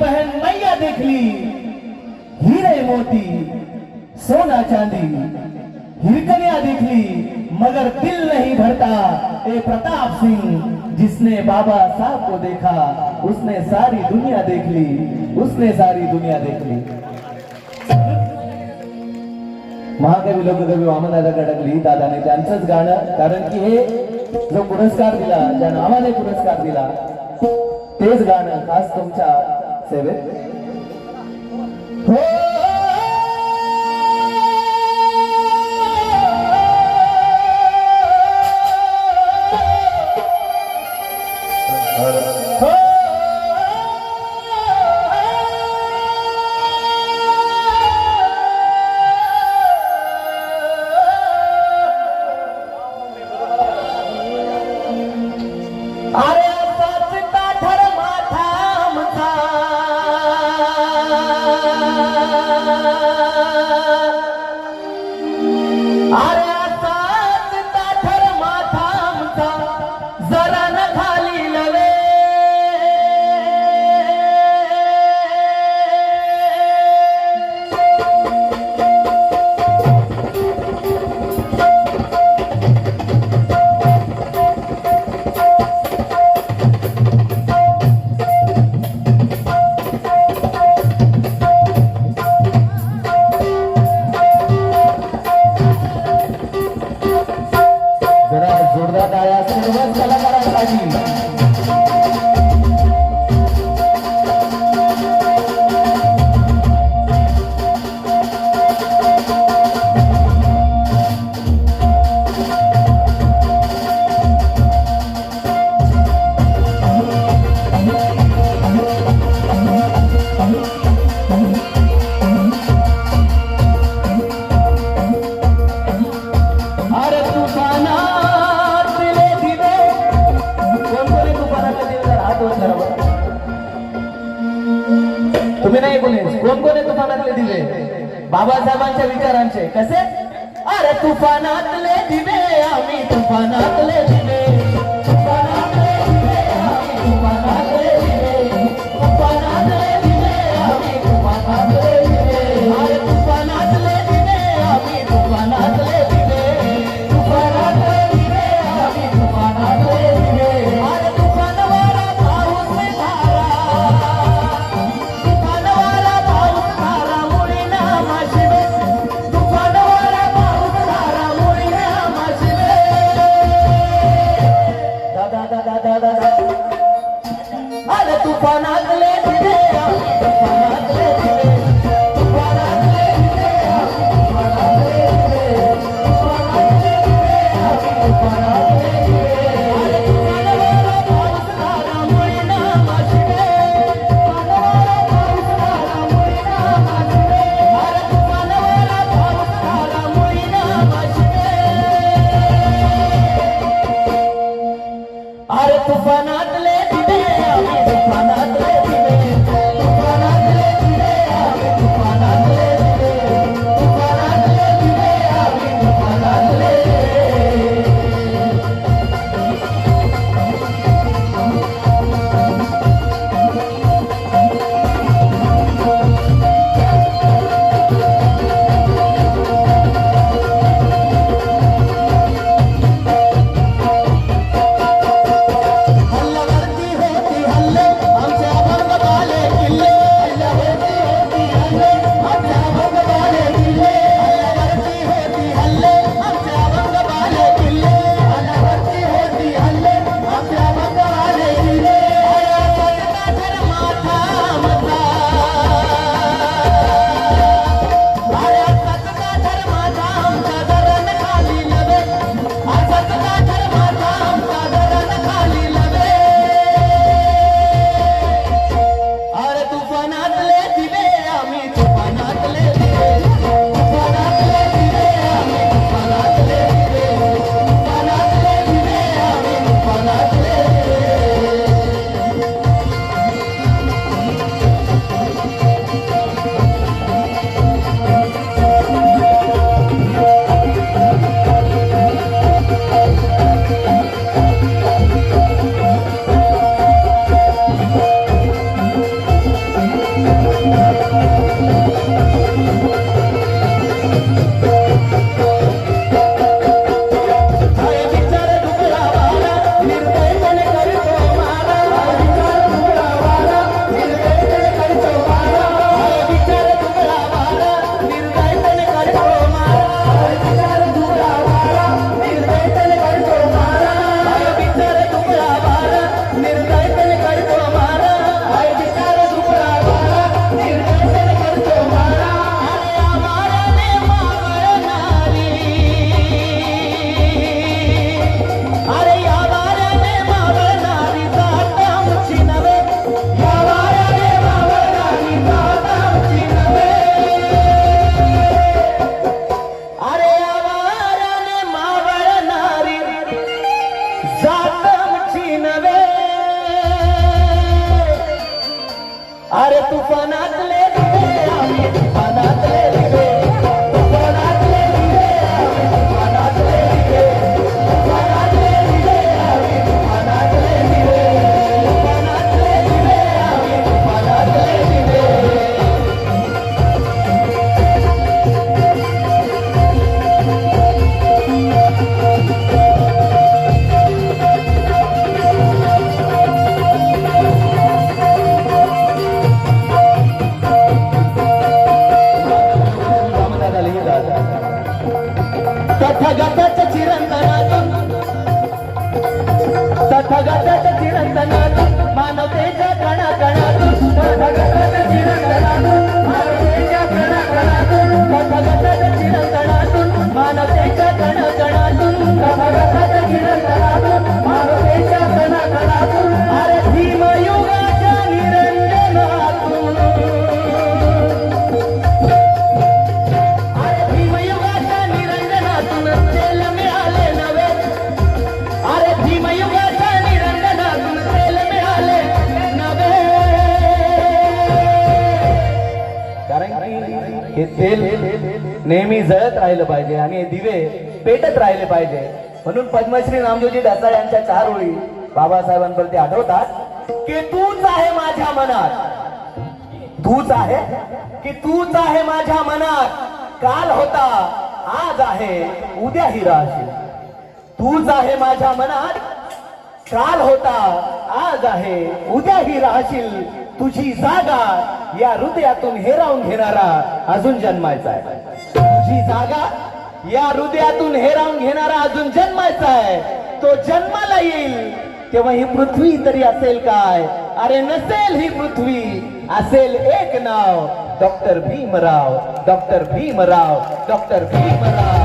बहन मैया देखली हीरे मोती सोना चांदी। हिरकनिया देखली मगर दिल नहीं भरता ए प्रताप सिंह जिसने बाबा साहब को देखा उसने सारी दुनिया देख ली उसने सारी दुनिया देख ली। महाकवी लोककवी वामनदादा गडकली दादाने त्यांचंच गाणं कारण की हे जो पुरस्कार दिला ज्या नावाने पुरस्कार दिला तेच गाणं खास तुमच्या सेवेत हो अरे साचता कोणी कोण तुफानातले दिवे बाबासाहेबांच्या विचारांचे. कसे? अरे तुफानातले दिवे आम्ही तुफानातले दिवे. तुफानातले दिवे, आम्ही तुफानातले अरे तुफानातले तथागताच्या चिरंतनातून. तथागताच्या चिरंतनातून मानवतेच्या कणाकणातून. तथागताच्या चिरंतनातून मानवतेच्या कणाकणातून. तथागताच्या चिरंतनातून मानवतेच्या कणाकणातून. तथागताच्या चिरंतनातून मानवतेच्या कणाकणातून. नेहमी जळत राहिलं पाहिजे आणि हे दिवे पेटत राहिले पाहिजे. म्हणून पद्मश्री नामदेवजी ढसाळ यांच्या चार ओळी बाबासाहेबांवरती आठवतात की तूच आहे माझ्या मनात. तूच आहे? की तूच आहे माझ्या मनात? काल होता आज आहे उद्याही राहशील तूच आहे माझ्या मनात काल होता आज आहे उद्याही राहशील. तुझी जागा या हृदयातून हेरावून घेणारा अजून जन्मायचा आहे. तुझी जागा या हृदयातून हेरावून घेणारा अजून जन्मायचा आहे. तो जन्माला येईल. तेव्हा ही पृथ्वी तरी असेल काय? अरे नसेल ही पृथ्वी. असेल एक नाव. Doctor Bhimrao doctor Bhimrao doctor Bhimrao.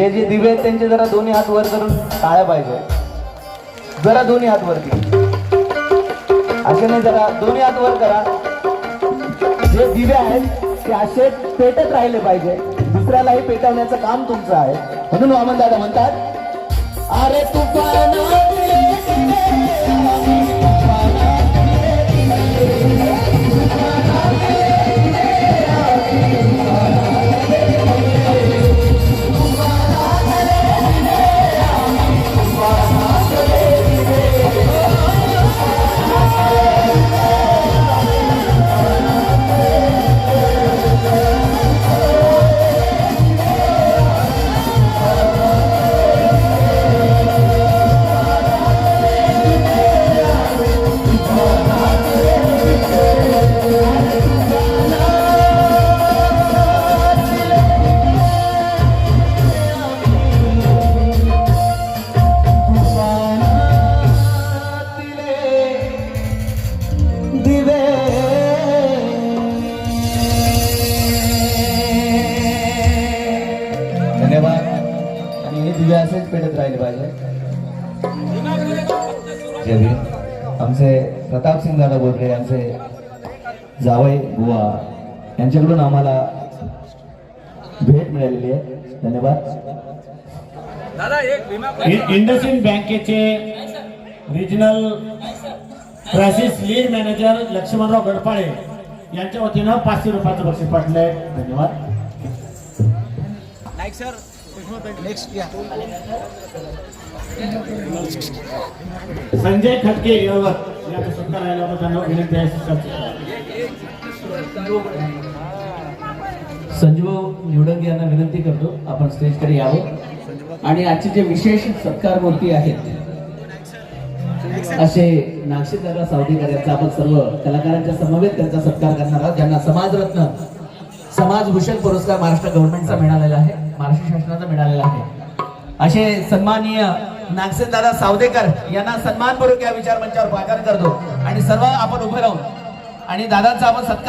जे जे दिवे आहेत त्यांचे जरा दोन्ही हात वर करून टाळ्या पाहिजे. जरा दोन्ही हात वरती असे नाही जरा दोन्ही हात वर करा. जे दिवे आहेत ते असे पेटत राहिले पाहिजे. दुसऱ्यालाही पेटवण्याचं काम तुमचं आहे. म्हणून वामन दादा म्हणतात अरे तुफान जय भीम. आमचे प्रताप सिंग दादा बोलले आमचे जावई बुवा यांच्याकडून आम्हाला भेट मिळालेली आहे. धन्यवाद. इ- इंडसइंड बँकेचे regional crisis lead manager Laxmanrao Gadpale यांच्या वतीनं पाचशे रुपयाचं बक्षीस पाठवलंय. धन्यवाद. संजय खटके यावर याचा राहिला होता त्यांना विनंती आहे संजीव निवडंग यांना विनंती करतो आपण स्टेजकडे यावं. आणि आजचे जे विशेष सत्कार मूर्ती आहेत असे नाशिकदारा सावदेकर यांचा आपण सर्व कलाकारांच्या समवेत त्यांचा सत्कार करणार आहोत. ज्यांना समाजरत्न समाजभूषण पुरस्कार महाराष्ट्र गव्हर्नमेंटचा मिळालेला आहे. महाराष्ट्र शासनाचा मिळालेला आहे. असे सन्माननीय नागसेनदादा सावदेकर यांना सन्मानपूर्वक या विचार मंचावर स्वागत करतो. आणि सर्व आपण उभे राहून आणि दादांचा आपण सत्कार